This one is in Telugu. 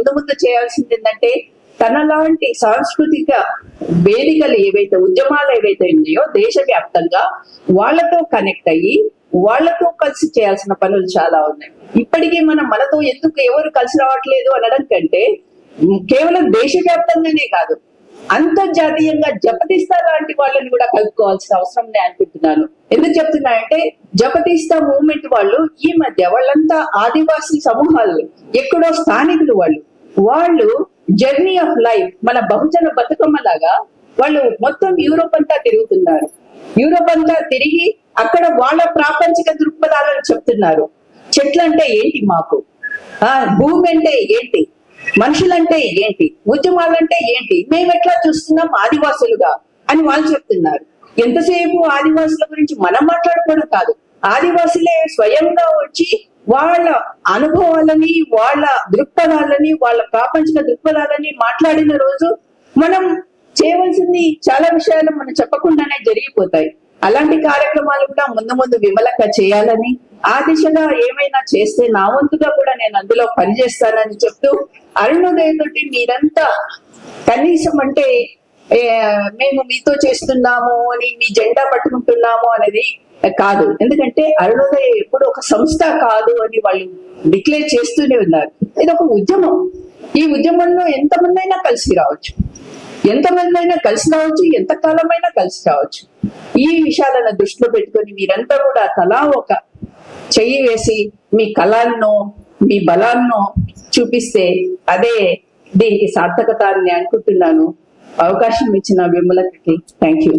ముందు ముందు చేయాల్సింది ఏంటంటే తనలాంటి సాంస్కృతిక వేదికలు ఏవైతే ఉద్యమాలు ఏవైతే ఉన్నాయో దేశవ్యాప్తంగా వాళ్ళతో కనెక్ట్ అయ్యి వాళ్ళతో కలిసి చేయాల్సిన పనులు చాలా ఉన్నాయి. ఇప్పటికీ మనం మనతో ఎందుకు ఎవరు కలిసి రావట్లేదు అనడం కంటే కేవలం దేశవ్యాప్తంగానే కాదు అంతర్జాతీయంగా జపతిస్తా లాంటి వాళ్ళని కూడా కలుపుకోవాల్సిన అవసరం నేను అనుకుంటున్నాను. ఎందుకు చెప్తున్నాయంటే జపతిస్తా మూవ్మెంట్ వాళ్ళు ఈ మధ్య వాళ్ళంతా ఆదివాసీ సమూహాలు ఎక్కడో స్థానికులు వాళ్ళు. వాళ్ళు జర్నీ ఆఫ్ లైఫ్ మన బహుజన బతుకమ్మ లాగా వాళ్ళు మొత్తం యూరోప్ అంతా తిరుగుతున్నారు. యూరోప్ అంతా తిరిగి అక్కడ వాళ్ళ ప్రాపంచిక దృక్పథాలను చెప్తున్నారు. చెట్లు అంటే ఏంటి మాకు? ఆ భూమి అంటే ఏంటి? మనుషులంటే ఏంటి? ఉద్యమాలంటే ఏంటి? మేము ఎట్లా చూస్తున్నాం ఆదివాసులుగా అని వాళ్ళు చెప్తున్నారు. ఎంతసేపు ఆదివాసుల గురించి మనం మాట్లాడుకోవడం కాదు. ఆదివాసులే స్వయంగా వచ్చి వాళ్ళ అనుభవాలని వాళ్ళ దృక్పథాలని వాళ్ళ ప్రాపంచిక దృక్పథాలని మాట్లాడిన రోజు మనం చేయవలసింది చాలా విషయాలు మనం చెప్పకుండానే జరిగిపోతాయి. అలాంటి కార్యక్రమాలు కూడా ముందు ముందు విమలక చేయాలని ఆ దిశగా ఏమైనా చేస్తే నా వంతుగా కూడా నేను అందులో పనిచేస్తానని చెప్తూ అరుణోదయ తోటి మీరంతా కనీసం అంటే మేము మీతో చేస్తున్నాము అని మీ జెండా పట్టుకుంటున్నాము అనేది కాదు. ఎందుకంటే అరుణోదయ ఎప్పుడు ఒక సంస్థ కాదు అని వాళ్ళు డిక్లేర్ చేస్తూనే ఉన్నారు. ఇది ఒక ఉద్యమం. ఈ ఉద్యమంలో ఎంతమంది అయినా కలిసి రావచ్చు. ఎంతమంది అయినా కలిసి రావచ్చు ఎంత కాలమైనా కలిసి రావచ్చు. ఈ విషయాలను దృష్టిలో పెట్టుకొని మీరంతా కూడా తలా ఒక చెయ్యి వేసి మీ కళాలను మీ బలాలను చూపిస్తే అదే దీనికి సార్థకత అని అనుకుంటున్నాను. అవకాశం ఇచ్చిన విమలకి థ్యాంక్ యూ